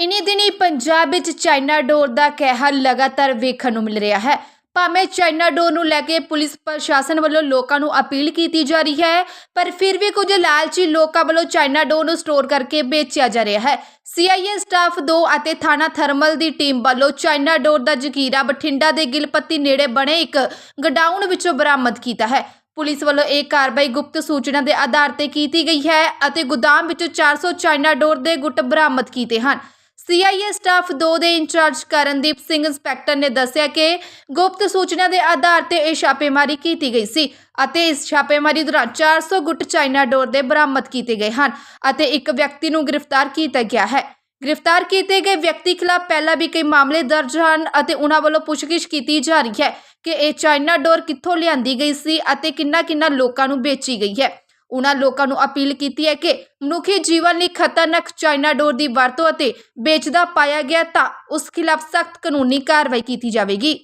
ਇਨੀ ਦਿਨੀ ਪੰਜਾਬ ਵਿੱਚ ਚਾਈਨਾ ਡੋਰ ਦਾ ਕਹਿਰ ਲਗਾਤਾਰ ਵੇਖਣ ਨੂੰ ਮਿਲ ਰਿਹਾ ਹੈ। ਭਾਵੇਂ ਚਾਈਨਾ ਡੋਰ ਨੂੰ ਲੈ ਕੇ ਪੁਲਿਸ ਪ੍ਰਸ਼ਾਸਨ ਵੱਲੋਂ ਲੋਕਾਂ ਨੂੰ ਅਪੀਲ ਕੀਤੀ ਜਾ ਰਹੀ ਹੈ, ਪਰ ਫਿਰ ਵੀ ਕੁਝ ਲਾਲਚੀ ਲੋਕਾਂ ਵੱਲੋਂ ਚਾਈਨਾ ਡੋਰ ਨੂੰ ਸਟੋਰ ਕਰਕੇ ਵੇਚਿਆ ਜਾ ਰਿਹਾ ਹੈ। ਸੀਆਈਏ ਸਟਾਫ 2 ਅਤੇ ਥਾਣਾ ਥਰਮਲ ਦੀ ਟੀਮ ਵੱਲੋਂ ਚਾਈਨਾ ਡੋਰ ਦਾ ਜ਼ਖੀਰਾ ਬਠਿੰਡਾ ਦੇ ਗਿਲਪੱਤੀ ਨੇੜੇ ਬਣੇ ਇੱਕ ਗਡਾਊਨ ਵਿੱਚੋਂ ਬਰਾਮਦ ਕੀਤਾ ਹੈ। ਪੁਲਿਸ ਵੱਲੋਂ ਇਹ ਕਾਰਵਾਈ ਗੁਪਤ ਸੂਚਨਾ ਦੇ ਆਧਾਰ ਤੇ ਕੀਤੀ ਗਈ ਹੈ ਅਤੇ ਗੋਦਾਮ ਵਿੱਚੋਂ 400 ਚਾਈਨਾ ਡੋਰ ਦੇ ਗੁੱਟ ਬਰਾਮਦ ਕੀਤੇ ਹਨ। ਸੀਆਈਏ ਸਟਾਫ 2 ਦੇ ਇੰਚਾਰਜ ਕਰਨਦੀਪ ਸਿੰਘ ਇੰਸਪੈਕਟਰ ਨੇ ਦੱਸਿਆ ਕਿ ਗੁਪਤ ਸੂਚਨਾ ਦੇ ਆਧਾਰ ਤੇ ਇਹ ਛਾਪੇਮਾਰੀ ਕੀਤੀ ਗਈ ਸੀ ਅਤੇ ਇਸ ਛਾਪੇਮਾਰੀ ਦੌਰਾਨ 400 ਗੁੱਟ ਚਾਈਨਾ ਡੋਰ ਦੇ ਬਰਾਮਦ ਕੀਤੇ ਗਏ ਹਨ ਅਤੇ ਇੱਕ ਵਿਅਕਤੀ ਨੂੰ ਗ੍ਰਿਫਤਾਰ ਕੀਤਾ ਗਿਆ ਹੈ। ਗ੍ਰਿਫਤਾਰ ਕੀਤੇ ਗਏ ਵਿਅਕਤੀ ਖਿਲਾਫ ਪਹਿਲਾਂ ਵੀ ਕਈ ਮਾਮਲੇ ਦਰਜ ਹਨ ਅਤੇ ਉਹਨਾਂ ਵੱਲੋਂ ਪੁੱਛਗਿੱਛ ਕੀਤੀ ਜਾ ਰਹੀ ਹੈ ਕਿ ਇਹ ਚਾਈਨਾ ਡੋਰ ਕਿੱਥੋਂ ਲਿਆਂਦੀ ਗਈ ਸੀ ਅਤੇ ਕਿੰਨਾ-ਕਿੰਨਾ ਲੋਕਾਂ ਨੂੰ ਵੇਚੀ ਗਈ ਹੈ। ਉਹਨਾਂ ਲੋਕਾਂ ਨੂੰ ਅਪੀਲ ਕੀਤੀ ਹੈ ਕਿ ਮਨੁੱਖੀ ਜੀਵਨ ਲਈ ਖਤਰਨਾਕ ਚਾਈਨਾ ਡੋਰ ਦੀ ਵਰਤੋਂ ਅਤੇ ਵੇਚਦਾ ਪਾਇਆ ਗਿਆ ਤਾਂ ਉਸ ਖਿਲਾਫ ਸਖਤ ਕਾਨੂੰਨੀ ਕਾਰਵਾਈ ਕੀਤੀ ਜਾਵੇਗੀ।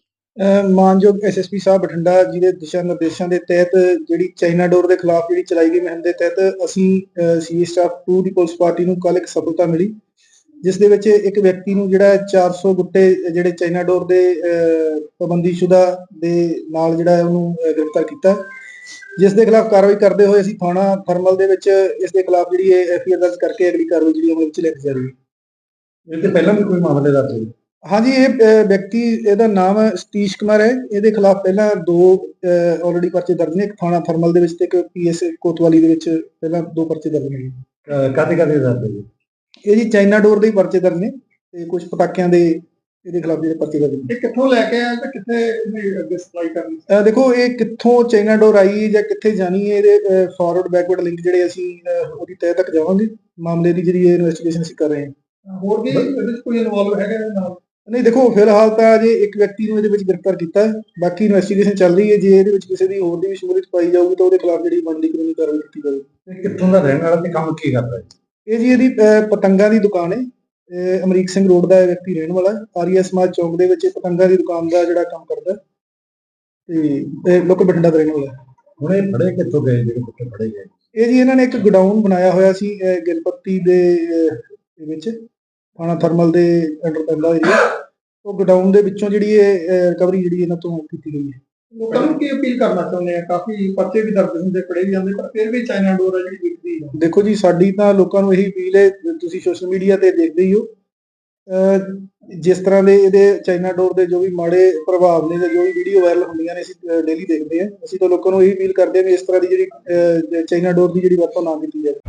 ਮਾਨਯੋਗ ਐਸਐਸਪੀ ਸਾਹਿਬ ਬਠਿੰਡਾ ਜੀ ਦੇ ਦਿਸ਼ਾ ਨਿਰਦੇਸ਼ਾਂ ਦੇ ਤਹਿਤ ਜਿਹੜੀ ਚਾਈਨਾ ਡੋਰ ਦੇ ਖਿਲਾਫ ਜਿਹੜੀ ਚਲਾਈ ਗਈ ਮੁਹਿੰਮ ਦੇ ਤਹਿਤ ਅਸੀਂ ਸੀਏ ਸਟਾਫ 2 ਦੀ ਪੁਲਿਸ ਪਾਰਟੀ ਨੂੰ ਕੱਲ ਇੱਕ ਸਫਲਤਾ ਮਿਲੀ ਜਿਸ ਦੇ ਵਿੱਚ ਇੱਕ ਵਿਅਕਤੀ ਨੂੰ ਜਿਹੜਾ 400 ਗੁੱਟੇ ਜਿਹੜੇ ਚਾਈਨਾ ਡੋਰ ਦੇ ਅਹ, ਪਾਬੰਦੀਸ਼ੁਦਾ ਦੇ ਨਾਲ ਜਿਹੜਾ ਉਹਨੂੰ ਗ੍ਰਿਫਤਾਰ ਕੀਤਾ। ਜਿਸ ਦੇ ਖਿਲਾਫ ਕਾਰਵਾਈ ਕਰਦੇ ਹੋਏ ਅਸੀਂ ਥਾਣਾ ਥਰਮਲ ਦੇ ਵਿੱਚ ਇਸ ਦੇ ਖਿਲਾਫ ਜਿਹੜੀ ਹੈ ਐਫਆਈਆਰ ਦਰਜ ਕਰਕੇ ਅਗਲੀ ਕਾਰਵਾਈ ਜਿਹੜੀ ਅਮਲ ਵਿੱਚ ਲਿਖੀ ਜਾ ਰਹੀ ਹੈ। ਇਹ ਤੇ ਪਹਿਲਾਂ ਵੀ ਕੋਈ ਮਾਮਲੇ ਦਰਜ ਹੋਏ ਹਾਂਜੀ ਇਹ ਵਿਅਕਤੀ ਇਹਦਾ ਨਾਮ ਸਤੀਸ਼ ਕੁਮਾਰ ਹੈ। ਇਹਦੇ ਖਿਲਾਫ ਪਹਿਲਾਂ ਦੋ ਆਲਰੇਡੀ ਪਰਚੇ ਦਰਜ ਨੇ। ਇੱਕ ਥਾਣਾ ਥਰਮਲ ਦੇ ਵਿੱਚ ਤੇ ਇੱਕ ਪੀਐਸ ਕੋਤਵਾਲੀ ਦੇ ਵਿੱਚ ਪਹਿਲਾਂ ਦੋ ਪਰਚੇ ਦਰਜ ਨੇ। ਕਾਤੇ ਕਾਤੇ ਦਰਜ ਹੋਏ ਇਹ ਜੀ ਚਾਈਨਾ ਡੋਰ ਦੇ ਪਰਚੇ ਦਰਜ ਨੇ ਤੇ ਕੁਝ ਪਟਾਕਿਆਂ ਦੇ ਇਹਦੇ ਖਿਲਾਫ ਜਿਹੜੇ ਪਰਚੇ ਦਰਜ ਨੇ ਇਹ ਕਿੱਥੋਂ ਲੈ ਕੇ ਆਇਆ ਤੇ ਕਿੱਥੇ ਇਹਨੇ ਅੱਗੇ ਸਪਲਾਈ ਕਰਨੀ ਅਹ, ਦੇਖੋ ਇਹ ਕਿੱਥੋਂ ਚਾਈਨਾ ਡੋਰ ਆਈ ਜਾਂ ਕਿੱਥੇ ਜਾਣੀ ਹੈ ਇਹਦੇ ਫਾਰਵਰਡ ਬੈਕਵਰਡ ਲਿੰਕ ਜਿਹੜੇ ਅਸੀਂ ਅਹ, ਉਹਦੀ ਤਹਿ ਤੱਕ ਜਾਵਾਂਗੇ। ਮਾਮਲੇ ਦੀ ਜਿਹੜੀ ਇਨਵੈਸਟੀਗੇਸ਼ਨ ਅਸੀਂ ਕਰ ਰਹੇ ਹਾਂ। ਹੋਰ ਵੀ ਇਹਦੇ ਵਿੱਚ ਕੋਈ ਇਨਵੋਲਵ ਹੈਗਾ ਇਹਦੇ ਨਾਲ? ਨਹੀਂ ਦੇਖੋ ਫਿਲਹਾਲ ਤਾਂ ਅਜੇ ਇੱਕ ਵਿਅਕਤੀ ਨੂੰ ਇਹਦੇ ਵਿੱਚ ਗ੍ਰਿਫਤਾਰ ਕੀਤਾ ਹੈ। ਬਾਕੀ ਇਨਵੈਸਟੀਗੇਸ਼ਨ ਚੱਲ ਰਹੀ ਹੈ। ਜੇ ਇਹਦੇ ਵਿੱਚ ਕਿਸੇ ਦੀ ਹੋਰ ਦੀ ਵੀ ਸ਼ਮੂਲੀਅਤ ਪਾਈ ਜਾਊਗੀ ਤਾਂ ਉਹਦੇ ਖਿਲਾਫ ਜਿਹੜੀ ਬਣਦੀ ਕਾਨੂੰਨੀ ਕਾਰਵਾਈ ਕੀਤੀ ਜਾਵੇਗੀ ਇਹ ਕਿੱਥੋਂ ਦਾ ਰਹਿਣ ਵਾਲਾ ਤੇ ਕੰਮ ਕੀ ਕਰਦਾ ਹੈ? ਇਹ ਜੀ ਇਹਦੀ ਅਹ, ਪਤੰਗਾਂ ਦੀ ਦੁਕਾਨ ਹੈ। ਅਮਰੀਕ ਸਿੰਘ ਰੋਡ ਦਾ ਵਿਅਕਤੀ ਰਹਿਣ ਵਾਲਾ ਆਰੀਆ ਸਮਾਜ ਚੌਕ ਦੇ ਵਿੱਚ ਪਤੰਗਾਂ ਦੀ ਦੁਕਾਨ ਦਾ ਜਿਹੜਾ ਕੰਮ ਕਰਦਾ। ਤੇ ਇਹ ਲੋਕ ਬਠਿੰਡਾ ਦਾ ਰਹਿਣ ਵਾਲਾ। ਹੁਣ ਫੜੇ ਕਿੱਥੋਂ ਗਏ? ਜਿਹੜੇ ਕਿੱਥੇ ਫੜੇ ਗਏ। ਇਹ ਜੀ ਇਹਨਾਂ ਨੇ ਇੱਕ ਗੋਡਾਊਨ ਬਣਾਇਆ ਹੋਇਆ ਸੀ ਗਿਲਪੱਤੀ ਦੇ ਵਿੱਚ। ਥਾਣਾ ਥਰਮਲ ਦੇ ਅੰਡਰ ਪੈਂਦਾ ਏਰੀਆ ਉਹ ਗੋਡਾਊਨ ਦੇ ਵਿੱਚੋਂ ਜਿਹੜੀ ਇਹ ਰਿਕਵਰੀ ਜਿਹੜੀ ਇਹਨਾਂ ਤੋਂ ਕੀਤੀ ਗਈ ਹੈ। ਲੋਕਾਂ ਨੂੰ ਕੀ ਅਪੀਲ ਕਰਨਾ ਚਾਹੁੰਦੇ ਆ? ਕਾਫੀ ਪਰਚੇ ਵੀ ਦਰਜ ਹੁੰਦੇ, ਫੜੇ ਵੀ ਜਾਂਦੇ, ਪਰ ਫਿਰ ਵੀ ਚਾਈਨਾ ਡੋਰ ਹੈ ਜਿਹੜੀ ਵਿਕਦੀ ਹੈ ਦੇਖੋ ਜੀ, ਸਾਡੀ ਤਾਂ ਲੋਕਾਂ ਨੂੰ ਇਹੀ ਅਪੀਲ ਹੈ, ਤੁਸੀਂ ਸੋਸ਼ਲ ਮੀਡੀਆ ਤੇ ਦੇਖਦੇ ਹੀ ਹੋ। ਅਹ ਜਿਸ ਤਰ੍ਹਾਂ ਦੇ ਇਹਦੇ ਚਾਈਨਾ ਡੋਰ ਦੇ ਜੋ ਵੀ ਮਾੜੇ ਪ੍ਰਭਾਵ ਨੇ ਜਾਂ ਜੋ ਵੀ ਵੀਡੀਓ ਵਾਇਰਲ ਹੁੰਦੀਆਂ ਨੇ, ਅਸੀਂ ਡੇਲੀ ਦੇਖਦੇ ਹਾਂ। ਅਸੀਂ ਤਾਂ ਲੋਕਾਂ ਨੂੰ ਇਹੀ ਅਪੀਲ ਕਰਦੇ ਹਾਂ ਵੀ ਇਸ ਤਰ੍ਹਾਂ ਦੀ ਜਿਹੜੀ ਚਾਈਨਾ ਡੋਰ ਦੀ ਜਿਹੜੀ ਵਰਤੋਂ ਨਾ ਕੀਤੀ ਜਾਵੇ।